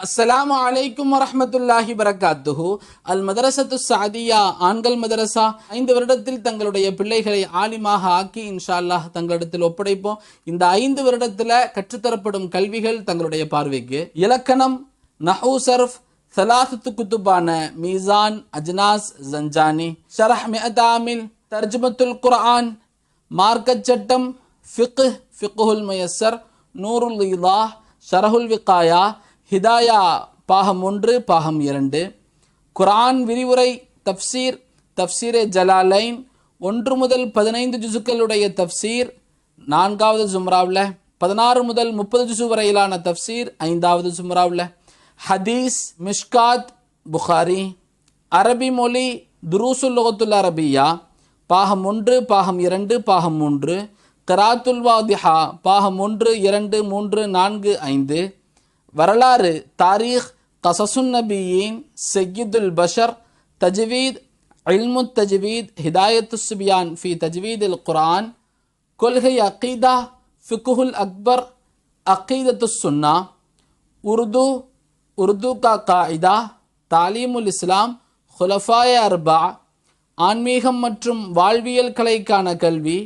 அஸ்ஸலாமு அலைக்கும் வரமத்துல்லாஹி வரகாத்துஹு. அல் மதரசத்து சாதியா ஆண்கள் மதரசா ஐந்து வருடத்தில் தங்களுடைய பிள்ளைகளை ஆலிமாக ஆக்கி இன்ஷா அல்லாஹ் தங்களிடத்தில் ஒப்படைப்போம். இந்த ஐந்து வருடத்தில் கற்றுத்தரப்படும் கல்விகள் தங்களுடைய பார்வைக்கு. இலக்கணம் நஹூ சர்ஃப் சலாசத்து குத்துபான மீசான் அஜ்னாஸ் ஜஞ்சானி. ஷரஹ் மெஹதாமில் தர்ஜ்மத்துல் குர்ஆன் மார்க்கச் சட்டம் ஃபிqh ஃபிqஹுல் முயஸ்ஸர் நூருல் இலா ஷரஹுல் விகாயா ஹிதாயா பாகம் ஒன்று பாகம் இரண்டு. குரான் விரிவுரை தப்சீர் தப்சீரே ஜலாலைன். ஒன்று முதல் பதினைந்து ஜுசுக்களுடைய தப்சீர். நான்காவது ஜும்ராவில் பதினாறு முதல் முப்பது ஜுசு வரையிலான தப்சீர். ஐந்தாவது ஜும்ராவில் ஹதீஸ் மிஷ்காத் புகாரி. அரபி மொழி துருசுல் லோகத்துல் அரபியா. பாகம் ஒன்று பாகம் இரண்டு பாகம் மூன்று. கராத்துல் வாதிஹா பாகம் ஒன்று இரண்டு மூன்று நான்கு ஐந்து. வரலாறு தாரீக் கசசுன் நபியின் சையீதுல் பஷர் தஜ்வீத் இல்மு தஜ்வீத் ஹிதாயத்து சுபியான் ஃபி தஜ்வீத் இல் குர்ஆன் கொள்கை அக்கீதா ஃபிக்குஹுல் அக்பர் அக்கீதத்து சுன்னா உருது உருது கா காயிதா தாலீமுல் இஸ்லாம் ஹுலஃபாய அர்பா ஆன்மீகம் மற்றும் வாழ்வியல் கலைக்கான கல்வி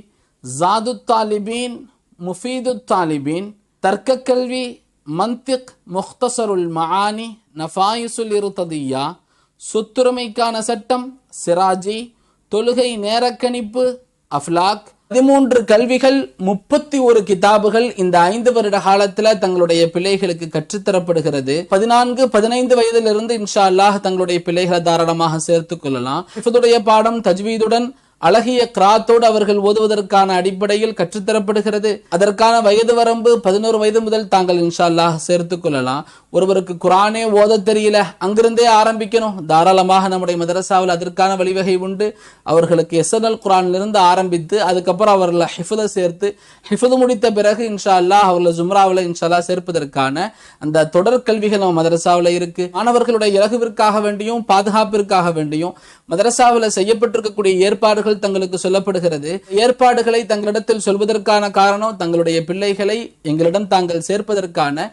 ஜாது தாலிபீன் முஃபீது தாலிபீன் தர்க்க கல்வி மந்திக் முக்தசருல் மஆனி நஃபாயிசுல் இருத்ததியா சொத்துரிமைக்கான சட்டம் சிராஜி தொழுகை நேரக்கணிப்பு அஃப்லாக். பதிமூன்று கல்விகள் முப்பத்தி ஒரு கிதாபுகள் இந்த ஐந்து வருட காலத்துல தங்களுடைய பிள்ளைகளுக்கு கற்றுத்தரப்படுகிறது. பதினான்கு பதினைந்து வயதிலிருந்து இன்ஷா அல்லாஹ் தங்களுடைய பிள்ளைகளை தாராளமாக சேர்த்துக் கொள்ளலாம். பாடம் தஜ்வீதுடன் அழகிய கிராத்தோடு அவர்கள் ஓதுவதற்கான அடிப்படையில் கற்றுத்தரப்படுகிறது. அதற்கான வயது வரம்பு பதினோரு வயது முதல் தாங்கள் இன்ஷா அல்லாஹ் சேர்த்துக் கொள்ளலாம். ஒருவருக்கு குரானே ஓத தெரியல அங்கிருந்தே ஆரம்பிக்கணும். தாராளமாக நம்முடைய மதரசாவில் அதற்கான வழிவகை உண்டு. அவர்களுக்கு எஸ்என்எல் குரானிலிருந்து ஆரம்பித்து அதுக்கப்புறம் அவர்களை ஹிஃபுதை சேர்த்து ஹிஃபுது முடித்த பிறகு இன்ஷா அல்லாஹ் அவர்களை ஜும்ராவில் இன்ஷால்லா சேர்ப்பதற்கான அந்த தொடர் கல்விகள் நம்ம மதரசாவில் இருக்கு. மாணவர்களுடைய இலகுவிற்காக வேண்டியும் பாதுகாப்பிற்காக வேண்டியும் மதரசாவில் செய்யப்பட்டிருக்கக்கூடிய ஏற்பாடுகள் தங்களுக்கு சொல்லப்படுகிறது. ஏற்பாடுகளை தங்களிடத்தில் சொல்வதற்கான காரணம் தங்களுடைய பிள்ளைகளை எங்களிடம் தாங்கள் சேர்ப்பதற்கான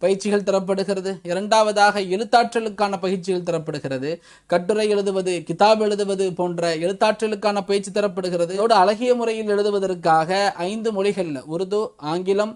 பயிற்சிகள் தரப்படுகிறது. இரண்டாவதாக எழுத்தாற்றலுக்கான பயிற்சிகள் தரப்படுகிறது. கட்டுரை எழுதுவது கிதாப் எழுதுவது போன்ற எழுத்தாற்றலுக்கான பயிற்சி தரப்படுகிறது. இதோடு அழகிய முறையில் எழுதுவதற்காக ஐந்து மொழிகளில் உருது ஆங்கிலம்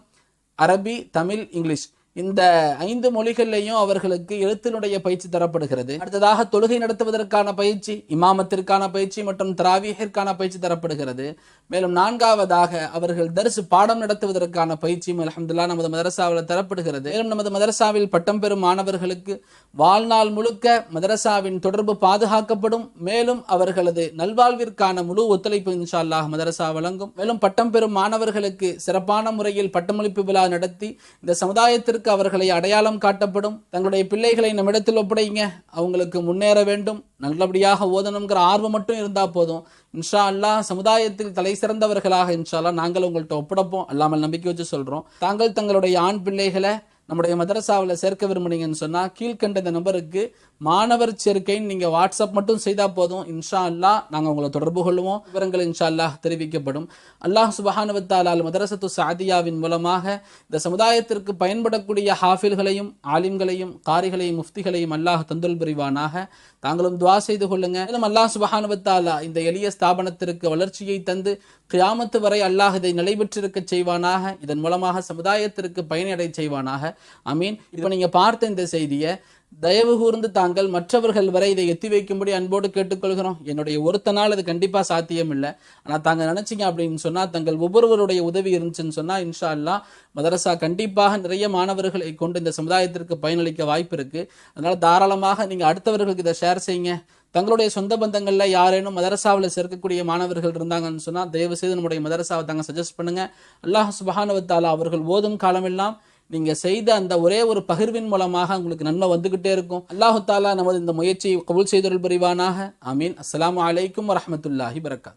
அரபி தமிழ் இங்கிலீஷ். இந்த ஐந்து மொழிகள்லையும் அவர்களுக்கு எழுத்தினுடைய பயிற்சி தரப்படுகிறது. அடுத்ததாக தொழுகை நடத்துவதற்கான பயிற்சி இமாமத்திற்கான பயிற்சி மற்றும் திராவிகிற்கான பயிற்சி தரப்படுகிறது. மேலும் நான்காவதாக அவர்கள் தரிசு பாடம் நடத்துவதற்கான பயிற்சியும் அலமதுல்லா நமது மதரசாவில் தரப்படுகிறது. மேலும் நமது மதரசாவில் பட்டம் பெறும் மாணவர்களுக்கு வாழ்நாள் முழுக்க மதரசாவின் தொடர்பு பாதுகாக்கப்படும். மேலும் அவர்களது நல்வாழ்விற்கான முழு ஒத்துழைப்பு இன்ஷா அல்லாஹ் மதரசா வழங்கும். மேலும் பட்டம் பெறும் மாணவர்களுக்கு சிறப்பான முறையில் பட்டமளிப்பு விழா நடத்தி இந்த சமுதாயத்திற்கு அவர்களை அடையாளம் காட்டப்படும். தங்களுடைய பிள்ளைகளை நம்மிடத்தில் ஒப்படைங்க. அவங்களுக்கு முன்னேற வேண்டும். நல்லபடியாக ஓதணுங்கிற ஆர்வம் மட்டும் இருந்தால் போதும். இன்ஷா அல்லாஹ் சமுதாயத்தில் தலை சிறந்தவர்களாக இன்ஷா அல்லா நாங்கள் உங்கள்கிட்ட ஒப்படைப்போம். அல்லாமல் நம்பிக்கை வச்சு சொல்கிறோம் தாங்கள் தங்களுடைய ஆண் பிள்ளைகளை நம்முடைய மதரசாவில் சேர்க்க விரும்புனீங்கன்னு சொன்னால் கீழ்கண்ட இந்த நம்பருக்கு மாணவர் சேர்க்கைன்னு நீங்கள் வாட்ஸ்அப் மட்டும் செய்தால் போதும். இன்ஷா அல்லாஹ் நாங்கள் உங்களை தொடர்பு கொள்வோம் விவரங்கள் இன்ஷா அல்லாஹ் தெரிவிக்கப்படும். அல்லாஹ் சுபஹானுவத்தாலால் மதரசத்து சாதியாவின் மூலமாக இந்த சமுதாயத்திற்கு பயன்படக்கூடிய ஹாஃபில்களையும் ஆலிம்களையும் காரிகளையும் முஃப்திகளையும் அல்லாஹ் தந்துல் புரிவானாக. தாங்களும் துவா செய்து கொள்ளுங்கள் மேலும் அல்லாஹ் சுபஹானுவத்தாலா இந்த எளிய ஸ்தாபனத்திற்கு வளர்ச்சியை தந்து கியாமத்து வரை அல்லாஹ் இதை நிலைபெற்றிருக்க செய்வானாக. இதன் மூலமாக சமுதாயத்திற்கு பயனடை செய்வானாக. அமீன் இப்போ நீங்கள் பார்த்த இந்த செய்தியை தயவு கூர்ந்து தாங்கள் மற்றவர்கள் வரை இதை எத்தி வைக்கும்படி அன்போடு கேட்டுக்கொள்கிறோம். என்னுடைய ஒருத்தனால் அது கண்டிப்பாக சாத்தியம் இல்லை ஆனால் தாங்கள் நினச்சிங்க அப்படின்னு சொன்னால் தங்கள் ஒவ்வொருவருடைய உதவி இருந்துச்சுன்னு சொன்னால் இன்ஷா அல்லாஹ் மதரசா கண்டிப்பாக நிறைய மாணவர்களை கொண்டு இந்த சமுதாயத்திற்கு பயனளிக்க வாய்ப்பு இருக்குது அதனால் தாராளமாக நீங்கள் அடுத்தவர்களுக்கு இதை ஷேர் செய்யுங்க. தங்களுடைய சொந்த பந்தங்களில் யாரேனும் மதரசாவில் சேர்க்கக்கூடிய மாணவர்கள் இருந்தாங்கன்னு சொன்னால் தயவு செய்து நம்முடைய மதரசாவை தாங்க சஜஸ்ட் பண்ணுங்கள் அல்லாஹ் சுபஹானுவத்தாலா அவர்கள் ஓதும் காலமெல்லாம் நீங்க செய்த அந்த ஒரே ஒரு பகிர்வின் மூலமாக உங்களுக்கு நன்மை வந்துகிட்டே இருக்கும். அல்லாஹு தாலா நமது இந்த முயற்சியை கபுல் செய்தொருள் புரிவானாக. அமீன் அஸ்லாம் அலைக்கும் வரமத்துல்லாஹி வரகாத்